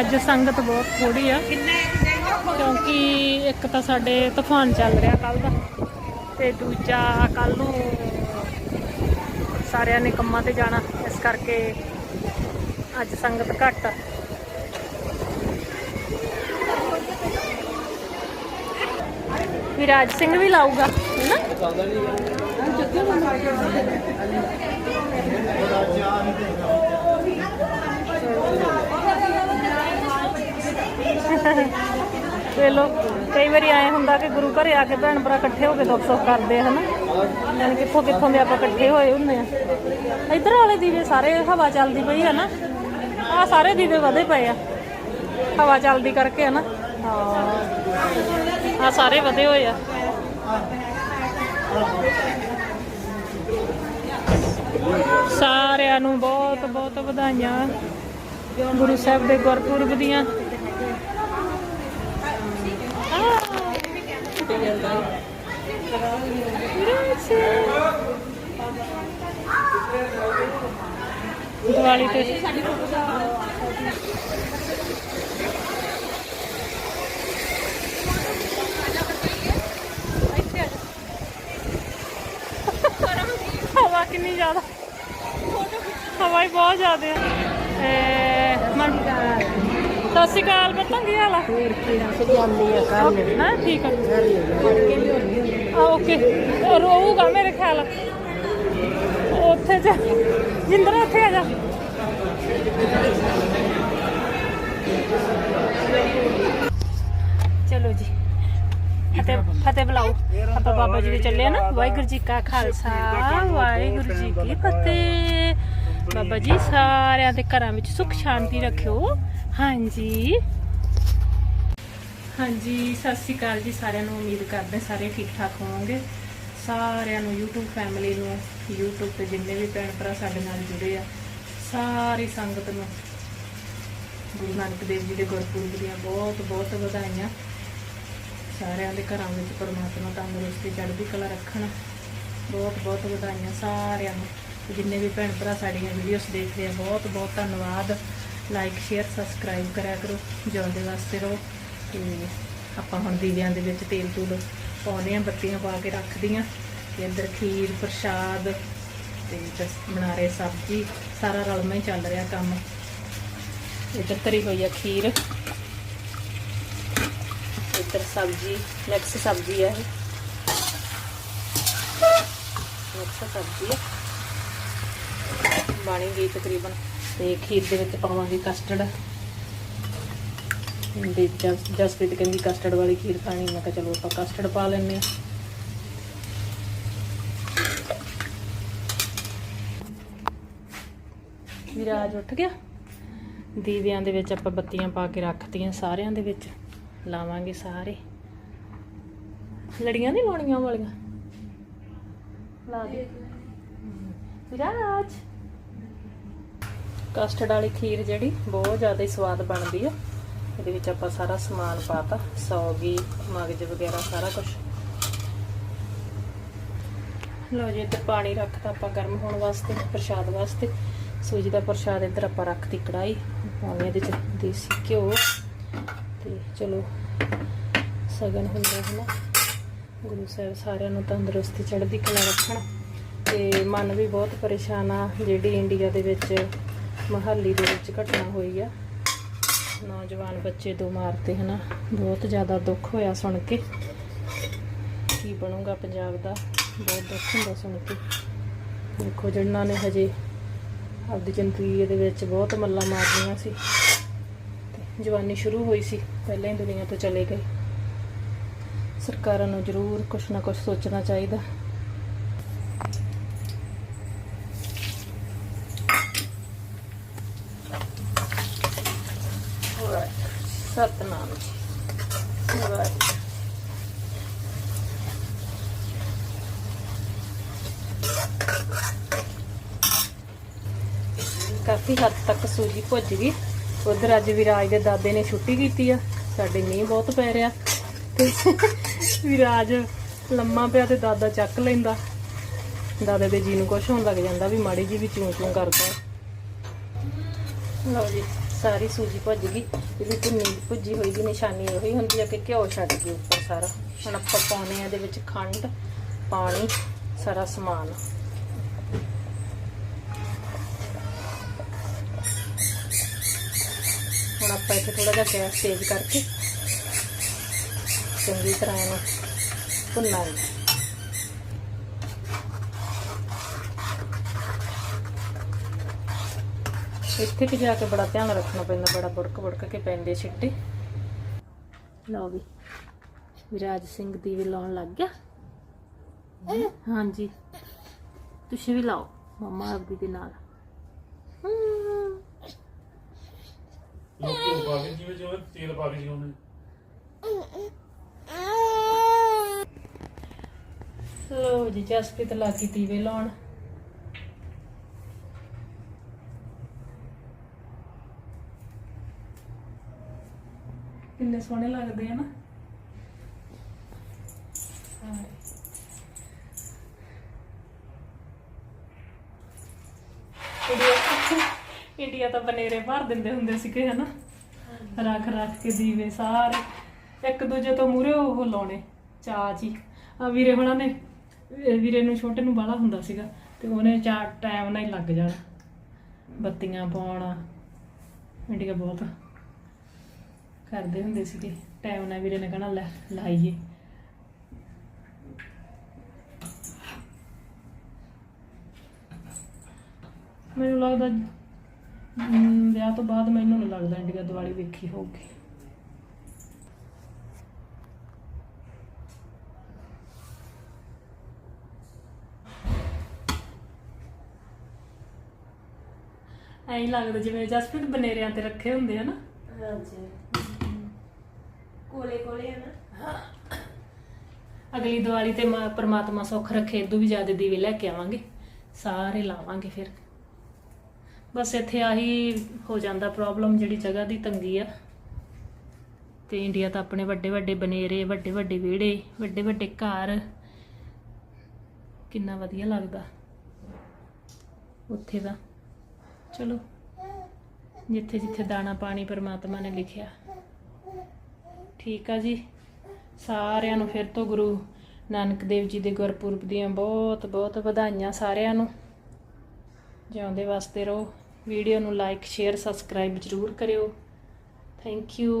ਅੱਜ ਸੰਗਤ ਬਹੁਤ ਥੋੜੀ ਆ। ਕਿਉਂਕਿ ਇੱਕ ਤਾਂ ਸਾਡੇ ਤੂਫਾਨ ਚੱਲ ਰਿਹਾ ਕੱਲ ਦਾ ਤੇ ਦੂਜਾ ਕੱਲ ਨੂੰ ਸਾਰਿਆਂ ਨੇ ਕੰਮਾਂ ਤੇ ਜਾਣਾ, ਇਸ ਕਰਕੇ ਅੱਜ ਸੰਗਤ ਘੱਟ ਆ। ਵਿਰਾਜ ਸਿੰਘ ਵੀ ਲਾਊਗਾ, ਹੈਨਾ? ਵੇ ਲੋ ਕਈ ਵਾਰੀ ਆਏ ਹੁੰਦਾ ਕਿ ਗੁਰੂ ਘਰੇ ਆ ਕੇ ਭੈਣ ਭਰਾ ਇਕੱਠੇ ਹੋ ਕੇ ਦੁੱਖ ਸੁੱਖ ਕਰਦੇ ਆ, ਹਨਾ? ਯਾਨੀ ਕਿੱਥੋਂ ਕਿੱਥੋਂ ਦੇ ਆਪਾਂ ਇਕੱਠੇ ਹੋਏ ਹੁੰਦੇ ਆ। ਇੱਧਰ ਵਾਲੇ ਦੀਵੇ ਸਾਰੇ ਹਵਾ ਚੱਲਦੀ ਪਈ ਆ ਨਾ ਆ ਸਾਰੇ ਦੀਵੇ ਵਧੇ ਪਏ ਆ, ਹਵਾ ਚੱਲਦੀ ਕਰਕੇ, ਹਨਾ? ਹਾਂ। ਆ ਸਾਰੇ ਵਧੇ ਹੋਏ ਆ। ਸਾਰਿਆਂ ਨੂੰ ਬਹੁਤ ਬਹੁਤ ਵਧਾਈਆਂ। ਗੁਰੂ ਸਾਹਿਬ ਦੇ ਗੁਰਪੁਰਬ ਦੀਆਂ। ਦੀਵਾਲੀ ਤੇ। ਹਵਾ ਕਿੰਨੀ ਜ਼ਿਆਦਾ। ਹਵਾ ਹੀ ਬਹੁਤ ਜ਼ਿਆਦਾ ਹੈ ਸਤਿ ਸ਼੍ਰੀ ਅਕਾਲ ਬੱਤਾਂ ਕੀ ਹਾਲ ਆ? ਹੋਰ ਕੀ ਰਸ ਆ ਕੱਲ ਹਾਂ, ਠੀਕ ਆ। ਆ ਓਕੇ ਉਹ ਰਹੂਗਾ ਮੇਰੇ ਖਿਆਲ। ਉੱਥੇ ਜਾ ਜਿੰਦਰ, ਉੱਥੇ ਆ ਜਾ। ਚਲੋ ਜੀ। ਫਤਿਹ ਫਤਿਹ ਬੁਲਾਓ। ਆਪਾਂ ਬਾਬਾ ਜੀ ਦੇ ਚੱਲੇ ਆ ਨਾ। ਵਾਹਿਗੁਰੂ ਜੀ ਕਾ ਖਾਲਸਾ। ਵਾਹਿਗੁਰੂ ਜੀ ਕੀ ਫਤਿਹ। ਬਾਬਾ ਜੀ, ਸਾਰਿਆਂ ਦੇ ਘਰਾਂ ਵਿੱਚ ਸੁੱਖ ਸ਼ਾਂਤੀ ਰੱਖਿਓ। ਹਾਂਜੀ। ਹਾਂਜੀ, ਸਤਿ ਸ਼੍ਰੀ ਅਕਾਲ ਜੀ। ਸਾਰਿਆਂ ਨੂੰ ਉਮੀਦ ਕਰਦੇ ਸਾਰੇ ਠੀਕ ਠਾਕ ਹੋਵੋਗੇ। ਸਾਰਿਆਂ ਨੂੰ YouTube ਫੈਮਿਲੀ ਨੂੰ, YouTube ਤੇ ਜਿੰਨੇ ਵੀ ਭੈਣ ਭਰਾ ਸਾਡੇ ਨਾਲ ਜੁੜੇ ਆ ਸਾਰੀ ਸੰਗਤ ਨੂੰ। ਗੁਰੂ ਨਾਨਕ ਦੇਵ ਜੀ ਦੇ ਗੁਰਪੁਰਬ ਦੀਆਂ ਬਹੁਤ ਬਹੁਤ ਵਧਾਈਆਂ। ਸਾਰਿਆਂ ਦੇ ਘਰਾਂ ਵਿੱਚ ਪਰਮਾਤਮਾ ਤੰਦਰੁਸਤੀ, ਚੜ੍ਹਦੀ ਕਲਾ ਰੱਖਣ। ਬਹੁਤ ਬਹੁਤ ਵਧਾਈਆਂ ਸਾਰਿਆਂ ਨੂੰ। ਜਿੰਨੇ ਵੀ ਭੈਣ ਭਰਾ ਸਾਡੀਆਂ ਵੀਡੀਓਜ਼ ਦੇਖਦੇ ਆ, ਬਹੁਤ ਬਹੁਤ ਧੰਨਵਾਦ। ਲਾਈਕ ਸ਼ੇਅਰ ਸਬਸਕ੍ਰਾਈਬ ਕਰਿਆ ਕਰੋ। ਜਿਉਂਦੇ ਵਾਸਤੇ ਰਹੋ। ਤੇ ਆਪਾਂ ਹੁਣ ਦੀਵਿਆਂ ਦੇ ਵਿੱਚ ਤੇਲ ਤੂਲ ਪਾਉਂਦੇ ਆ, ਬੱਤੀਆਂ ਪਾ ਕੇ ਰੱਖਦੀਆਂ। ਤੇ ਅੰਦਰ ਖੀਰ, ਪ੍ਰਸ਼ਾਦ ਤੇ ਬਸ ਬਣਾ ਰਹੇ ਸਬਜ਼ੀ, ਸਾਰਾ ਰਲਮਾ ਹੀ ਚੱਲ ਰਿਹਾ ਕੰਮ। ਇੱਧਰ ਤਰੀ ਹੋਈ ਆ ਖੀਰ। ਇੱਧਰ ਸਬਜ਼ੀ ਮਿਕਸ ਸਬਜ਼ੀ ਹੈ ਇਹ। ਮਿਕਸ ਸਬਜ਼ੀ ਹੈ ਬਣੀ ਗਈ ਤਕਰੀਬਨ। ਤੇ ਖੀਰ ਦੇ ਵਿੱਚ ਪਾਵਾਂਗੇ ਕਸਟਰਡ ਦੇ ਜਸਪ੍ਰੀਤ ਕਹਿੰਦੀ ਕਸਟਰਡ ਵਾਲੀ ਖੀਰ ਖਾਣੀ, ਮੈਂ ਕਿਹਾ ਚਲੋ ਆਪਾਂ ਕਸਟਰਡ ਪਾ ਲੈਂਦੇ ਹਾਂ। ਵਿਰਾਜ ਉੱਠ ਗਿਆ। ਦੀਵਿਆਂ ਦੇ ਵਿੱਚ ਆਪਾਂ ਬੱਤੀਆਂ ਪਾ ਕੇ ਰੱਖਤੀਆਂ ਸਾਰਿਆਂ ਦੇ ਵਿੱਚ। ਲਾਵਾਂਗੇ ਸਾਰੇ। ਲੜੀਆਂ ਨਹੀਂ ਲਾਉਣੀਆਂ ਵਾਲੀਆਂ? ਲਾ ਦੇ। ਵਿਰਾਜ। ਕਸਟਰਡ ਵਾਲੀ ਖੀਰ ਜਿਹੜੀ, ਬਹੁਤ ਜ਼ਿਆਦਾ ਹੀ ਸਵਾਦ ਬਣਦੀ ਆ। ਇਹਦੇ ਵਿੱਚ ਆਪਾਂ ਸਾਰਾ ਸਮਾਨ ਪਾਤਾ, ਸੌਗੀ, ਮਗਜ ਵਗੈਰਾ ਸਾਰਾ ਕੁਝ ਲਓ ਜੀ, ਇੱਧਰ ਪਾਣੀ ਰੱਖਤਾ ਆਪਾਂ ਗਰਮ ਹੋਣ ਵਾਸਤੇ, ਪ੍ਰਸ਼ਾਦ ਵਾਸਤੇ। ਸੂਜੀ ਦਾ ਪ੍ਰਸ਼ਾਦ ਇੱਧਰ ਆਪਾਂ ਰੱਖਤੀ ਕੜਾਈ ਪਾਵੇਂ ਇਹਦੇ ਚ ਦੇਸੀ ਘਿਓ। ਤੇ ਚਲੋ, ਸਗਨ ਹੁੰਦਾ ਹੈ ਨਾ। ਗੁਰੂ ਸਾਹਿਬ ਸਾਰਿਆਂ ਨੂੰ ਤੰਦਰੁਸਤੀ, ਚੜ੍ਹਦੀ ਕਲਾ ਰੱਖਣ। ਤੇ ਮਨ ਵੀ ਬਹੁਤ ਪਰੇਸ਼ਾਨ ਆ, ਜਿਹੜੀ ਇੰਡੀਆ ਦੇ ਵਿੱਚ ਮਹਾਲੀ ਦੇ ਵਿੱਚ ਘਟਨਾ ਹੋਈ ਆ। ਨੌਜਵਾਨ ਬੱਚੇ ਦੋ ਮਾਰਤੇ ਹਨਾ। ਬਹੁਤ ਜ਼ਿਆਦਾ ਦੁੱਖ ਹੋਇਆ ਸੁਣ ਕੇ। ਕੀ ਬਣੂਗਾ ਪੰਜਾਬ ਦਾ? ਬਹੁਤ ਦੁੱਖ ਹੁੰਦਾ ਸੁਣ ਕੇ। ਦੇਖੋ, ਜਿਹਨਾਂ ਨੇ ਹਜੇ ਆਪਦੀ ਜ਼ਿੰਦਗੀ ਦੇ ਵਿੱਚ ਬਹੁਤ ਮੱਲਾਂ ਮਾਰਨੀਆਂ ਸੀ। ਤੇ ਜਵਾਨੀ ਸ਼ੁਰੂ ਹੋਈ ਸੀ, ਪਹਿਲਾਂ ਹੀ ਦੁਨੀਆ ਤੋਂ ਚਲੇ ਗਏ। ਸਰਕਾਰਾਂ ਨੂੰ ਜ਼ਰੂਰ ਕੁਝ ਨਾ ਕੁਝ ਸੋਚਣਾ ਚਾਹੀਦਾ। ਸਤਨਾਮ ਜੀ ਵਾਹਿਗੁਰੂ ਕਾਫੀ ਹੱਦ ਤੱਕ ਸੂਜੀ ਭੁੱਜ ਗਈ। ਉਧਰ ਅੱਜ ਵਿਰਾਜ ਦੇ ਦਾਦੇ ਨੇ ਛੁੱਟੀ ਕੀਤੀ ਆ। ਸਾਡੇ ਮੀਂਹ ਬਹੁਤ ਪੈ ਰਿਹਾ। ਤੇ ਵਿਰਾਜ ਲੰਮਾ ਪਿਆ ਤੇ ਦਾਦਾ ਚੱਕ ਲੈਂਦਾ। ਦਾਦੇ ਦੇ ਜੀ ਨੂੰ ਕੁਛ ਹੋਣ ਲੱਗ ਜਾਂਦਾ ਵੀ ਮਾੜੀ ਜੀ ਵੀ ਚੂੰ ਚੂੰ ਕਰਦਾ। ਲਓ ਜੀ, ਸਾਰੀ ਸੂਜੀ ਭੁੱਜ ਗਈ। ਇਹਦੀ ਭੁੰਨੀ ਭੁੱਜੀ ਹੋਈ ਦੀ ਨਿਸ਼ਾਨੀ ਉਹੀ ਹੁੰਦੀ ਆ ਕਿ ਘਿਓ ਛੱਡ ਗਈ ਉੱਪਰ ਸਾਰਾ। ਹੁਣ ਆਪਾਂ ਪਾਉਣੇ ਆ ਇਹਦੇ ਵਿੱਚ ਖੰਡ, ਪਾਣੀ, ਸਾਰਾ ਸਮਾਨ। ਆਪਾਂ ਇੱਥੇ ਥੋੜਾ ਜਿਹਾ ਗੈਸ ਤੇਜ਼ ਕਰਕੇ ਚੰਗੀ ਤਰ੍ਹਾਂ ਇਹਨੂੰ ਭੁੰਨਾਂਗੇ ਇੱਥੇ ਕਿ ਜਾ ਕੇ ਬੜਾ ਧਿਆਨ ਰੱਖਣਾ ਪੈਂਦਾ ਬੜਾ ਬੁੜਕ ਬੁੜਕ ਕੇ ਪੈਂਦੇ ਛਿੱਟੇ। ਲਓ ਵੀ ਵਿਰਾਜ ਸਿੰਘ ਦੀਵੇ ਲਾਉਣ ਲੱਗ ਗਿਆ। ਹਾਂਜੀ। ਤੁਸੀਂ ਵੀ ਲਾਓ ਮਮਾ ਆਪਦੀ ਦੇ ਨਾਲ। ਹਮ। ਲੋਕੀ ਪਾ ਕੇ ਜਿਵੇਂ ਜਿਵੇਂ ਤੇਲ ਪਾ ਕੇ ਜਿਉਂਦੇ ਲੋ ਜੀ ਜਸਪ੍ਰੀਤ ਲੱਗੀ ਦੀਵੇ ਲਾਉਣ ਕਿੰਨੇ ਸੋਹਣੇ ਲੱਗਦੇ ਆ ਨਾ ਸਾਰੇ। ਇੰਡੀਆ ਇੰਡੀਆ ਤਾਂ ਬਨੇਰੇ ਭਰ ਦਿੰਦੇ ਹੁੰਦੇ ਸੀਗੇ, ਹਨਾ? ਰੱਖ ਰੱਖ ਕੇ ਦੀਵੇ ਸਾਰੇ। ਇੱਕ ਦੂਜੇ ਤੋਂ ਮੂਰੇ ਉਹ ਲਾਉਣੇ ਚਾਹ ਆ ਵੀਰੇ ਹੁਣਾਂ ਨੇ ਵੀਰੇ ਨੂੰ ਛੋਟੇ ਨੂੰ ਬਾਲਾ ਹੁੰਦਾ ਸੀਗਾ, ਤੇ ਉਹਨੇ ਚਾਰ ਟਾਈਮ ਨਾਲ ਹੀ ਲੱਗ ਜਾਣਾ। ਬੱਤੀਆਂ ਪਾਉਣਾ, ਇੰਡੀਆ ਬਹੁਤ ਕਰਦੇ ਹੁੰਦੇ ਸੀਗੇ। ਟਾਈਮ ਨਾਲ ਵੀਰੇ ਨੇ ਕਹਣਾ, ਲੈ, ਲਾਈਏ। ਮੈਨੂੰ ਲੱਗਦਾ ਵਿਆਹ ਤੋਂ ਬਾਅਦ ਮੈਨੂੰ ਨਹੀਂ ਲੱਗਦਾ ਇੰਡੀਆ ਦੀਵਾਲੀ ਵੇਖੀ ਹੋਊਗੀ। ਐਂ ਲੱਗਦਾ ਜਿਵੇਂ ਜਸਪ੍ਰੀਤ ਬਨੇਰਿਆਂ ਤੇ ਰੱਖੇ ਹੁੰਦੇ ਆ ਨਾ। ਹਾਂਜੀ। ਕੋਲੇ ਕੋਲੇ ਆ ਨਾ। ਅਗਲੀ ਦੀਵਾਲੀ ਤੇ ਮ- ਪ੍ਰਮਾਤਮਾ ਸੁੱਖ ਰੱਖੇ ਇਦੋਂ ਵੀ ਜ਼ਿਆਦਾ ਦੀਵੇ ਲੈ ਕੇ ਆਵਾਂਗੇ। ਸਾਰੇ ਲਾਵਾਂਗੇ ਫਿਰ। ਬਸ ਇੱਥੇ ਆਹੀ ਹੋ ਜਾਂਦਾ ਪ੍ਰੋਬਲਮ ਜਿਹੜੀ ਜਗ੍ਹਾ ਦੀ ਤੰਗੀ ਆ। ਤੇ ਇੰਡੀਆ ਤਾਂ ਆਪਣੇ ਵੱਡੇ ਵੱਡੇ ਬਨੇਰੇ, ਵੱਡੇ ਵੱਡੇ ਵਿਹੜੇ, ਵੱਡੇ ਵੱਡੇ ਘਰ। ਕਿੰਨਾ ਵਧੀਆ ਲੱਗਦਾ। ਉੱਥੇ ਦਾ ਚਲੋ। ਜਿੱਥੇ ਜਿੱਥੇ ਦਾਣਾ ਪਾਣੀ ਪਰਮਾਤਮਾ ਨੇ ਲਿਖਿਆ। ਠੀਕ ਆ ਜੀ। ਸਾਰਿਆਂ ਨੂੰ ਫਿਰ ਤੋਂ ਗੁਰੂ ਨਾਨਕ ਦੇਵ ਜੀ ਦੇ ਗੁਰਪੁਰਬ ਦੀਆਂ ਬਹੁਤ ਬਹੁਤ ਵਧਾਈਆਂ ਸਾਰਿਆਂ ਨੂੰ। ਜਿਉਂਦੇ ਵਾਸਤੇ ਰਹੋ। ਵੀਡੀਓ ਨੂੰ ਲਾਈਕ ਸ਼ੇਅਰ ਸਬਸਕ੍ਰਾਈਬ ਜ਼ਰੂਰ ਕਰਿਓ। Thank you